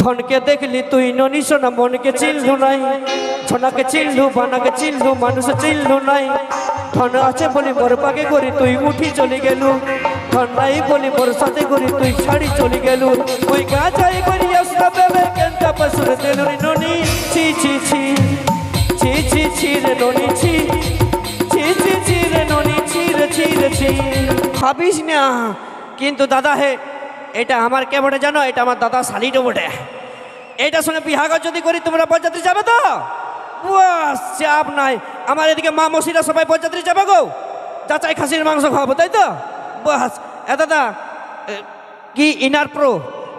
ধনকে দেখলি তুই ননি সোনা, মনকে চিনলু নাই। সোনাকে চিনলু, বানাকে চিনলু, মানুষ চিনলু নাই। ধন আছে বলি মোর পাকে করি তুই উঠি চলে গেলু। ধন নাই বলি মোর সাথে করি তুই ছাড়ি চলে গেলু। ওই গাছাই করি আসনা বেবে কেনটা পশুর দেলুরি ননি। ছি ছি ছি ছি ছি ছি রে ননি, ছি ছি ছি ছি রে ননি, ছি রে ছি রে, ছি। ভাবিস না, কিন্তু দাদা হে এটা আমার কে বটে জানো? এটা আমার দাদা শালিটো বটে। এইটা শুনে বিহাগর যদি করি, তোমরা বরযাত্রী যাবে তো? চাপ নাই। আমার এদিকে মা মসিরা সবাই বরযাত্রী যাবে গো। যাচাই খাসির মাংস খাওয়াবো, তাই তো? বাস, এ দাদা কি inner pro?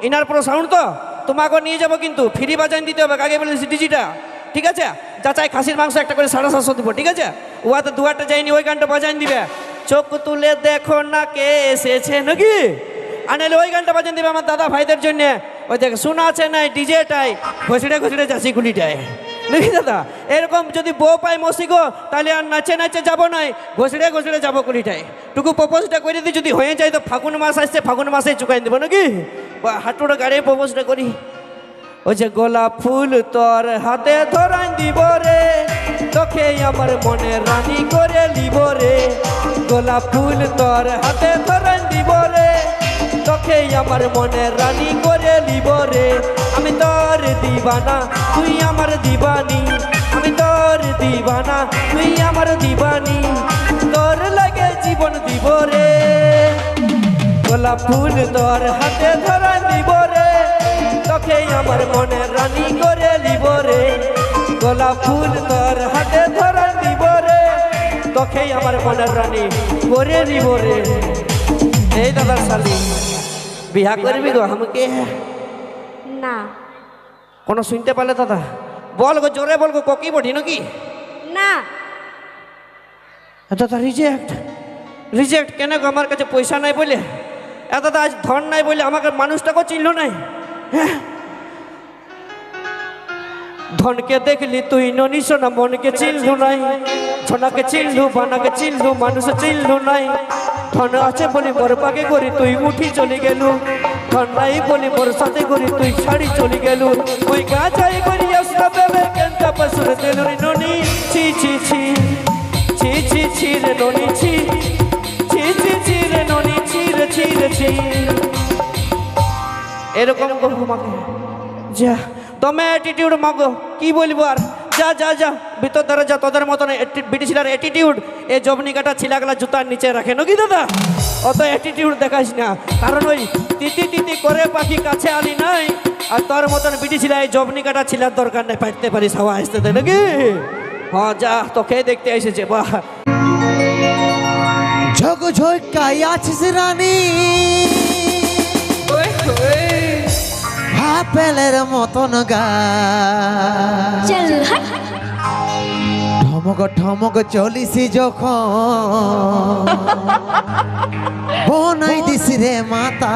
Inner pro sound তো? তোমাকে নিয়ে যাব কিন্তু, ফ্রি বাজান দিতে হবে, আগে বলেছি ডিজিটা। ঠিক আছে? যাচাই খাসির মাংস একটা করে সাড়ে সাতশো দিব, ঠিক আছে? ওয়াতে দুয়ারটা যায়নি ওই গানটা বাজান দিবে। চোখ তুলে দেখো না কে এসেছে, নাকি? আনালে ওই গানটা বাজান দিবে আমার দাদা ভাইদের জন্য। ওই দেখ শোনা আছে নাই ডিজেটাই ঘষড়ে ঘষড়ে যাচ্ছি গুলিটায় নাকি দাদা, এরকম যদি বউ পাই মসি গো, তাহলে আর নাচে নাচে যাব নাই ঘষড়ে ঘষড়ে যাব কুড়িটায় টুকু প্রপোজটা করে দিই যদি হয়ে যায় তো ফাগুন মাস আসছে, ফাগুন মাসে চুকাই দেবো নাকি? হাঁটুটা গাড়ি প্রপোজটা করি। ওই যে গোলাপ ফুল তোর হাতে ধরাই দিব রে, তোকে আমার মনে রানী করে লিব রে। গোলাপ ফুল তোর হাতে ধরাই দিব রে। তোকে আমার মনে রানী করে লিব রে। আমি তোর দিবানা, তুই আমার দিবানি। আমি তোর দিবানা, তুই আমার দিবানি। তোর লাগে জীবন দিব রে। গোলাপ ফুল তোর হাতে ধরা দিব রে। তোকে আমার মনে রানী করে লিব রে। গোলাপ ফুল তোর হাতে ধরা দিব রে। তোকে আমার মনের রানী করে দিব রে। এই দাদার শালি বিহা করবি গো আমাকে? না। কোনো শুনতে পারলে দাদা? বল গো জোরে বল গো ককি বটি নাকি? না। দাদা রিজেক্ট রিজেক্ট কেন গো আমার কাছে পয়সা নাই বলে? এ দাদা আজ ধন নাই বলে আমাকে মানুষটাকেও চিনল নাই? হ্যাঁ? ধনকে দেখলি তুই ননি সোনা মনকে চিনলু নাই। সোনাকে চিনলু বানাকে চিনলু মানুষ চিনলু নাই। ধন আছে বলি মোর পাকে করি তুই উঠি চলে গেলু। ধন নাই বলি মোর সাথে করি তুই ছাড়ি চলে গেলু। ওই গাছাই করি আসনা বেবে কেনটা পশুর দেলুরি ননি? ছি ছি ছি। ছি ছি ছি রে ননি, ছি। ছি ছি ছি রে ননি, ছি রে ছি রে, ছি। এরকম করব মাকে যা, তুমি অ্যাটিটিউড মাগো, কি বলব আর? যা যা যা ভিতর দ্বারা যা তোদের মতন ব্রিটিশিলার অ্যাটিটিউড এই জবনিকাটা ছিলাগুলা জুতার নিচে রাখে নাকি দাদা? অত অ্যাটিটিউড দেখাস না কারণ ওই তিতি তিতি করে পাখি কাছে আনি নাই আর তোর মতন ব্রিটিশিলা এই জবনিকাটা ছিলার দরকার নেই পাইতে পারিস হাওয়া আসতে দে নাকি? হ্যাঁ যা তোকে দেখতে এসেছে বাহ ঝক আছিস রানী? আপেলের মতন গা। ঠমক ঠমক চলিস যখন। বনাই দিছি রে মাতা।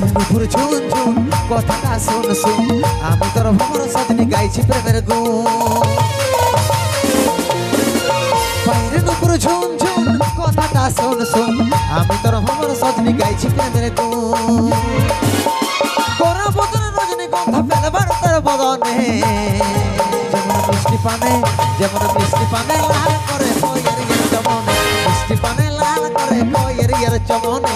নুপুর ঝুন ঝুন কথাটা শুন শুন, আমি তোর ভ্রমর সজনি গাইছি প্রেমের গুণ। বাইরে নুপুর ঝুন ঝুন, কথাটা শুন শুন, আমি তোর ভ্রমর সজনি গাইছি প্রেমের গুণ। করা বদন রজনী গন্ধা ফেলবার তোর বদনে। যেমন মিষ্টি পানে, যেমন মিষ্টি পানে লাল করে কয়ের ইয়ার চমনে। মিষ্টি পানে লাল করে কয়ের ইয়ার চমনে।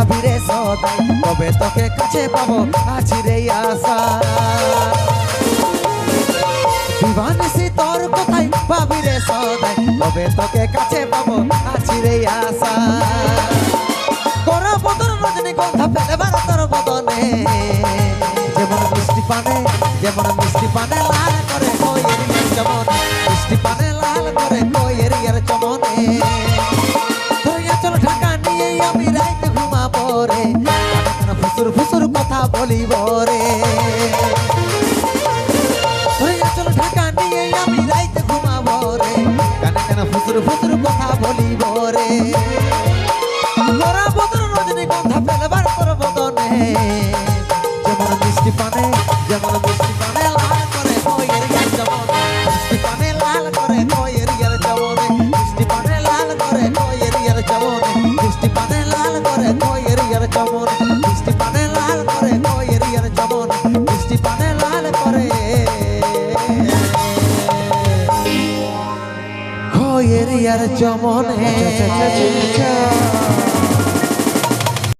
ভাবি রে সদাই কবে তোকে কাছে পাবো আছি রে আশা জীবানিসি তোর কথাই ভাবি রে সদাই কবে তোকে কাছে পাবো আছি রে আশা। করা বদন রজনী গন্ধা ফেলেবার তোর বদনে। যেমন মিষ্টি পানে, যেমন মিষ্টি পানে মিষ্টি পানে, যেমন মিষ্টি পানে লাল করে কইয়ের ইয়ার জমনে মিষ্টি পানে লাল করে কইয়ের ইয়ার জমনে মিষ্টি পানে লাল করে কইয়ের ইয়ার জমনে মিষ্টি পানে লাল করে কইয়ের ইয়ার জমনে মিষ্টি পানে লাল করে কইয়ের ইয়ার জমনে মিষ্টি পানে লাল করে কইয়ের ইয়ার জমনে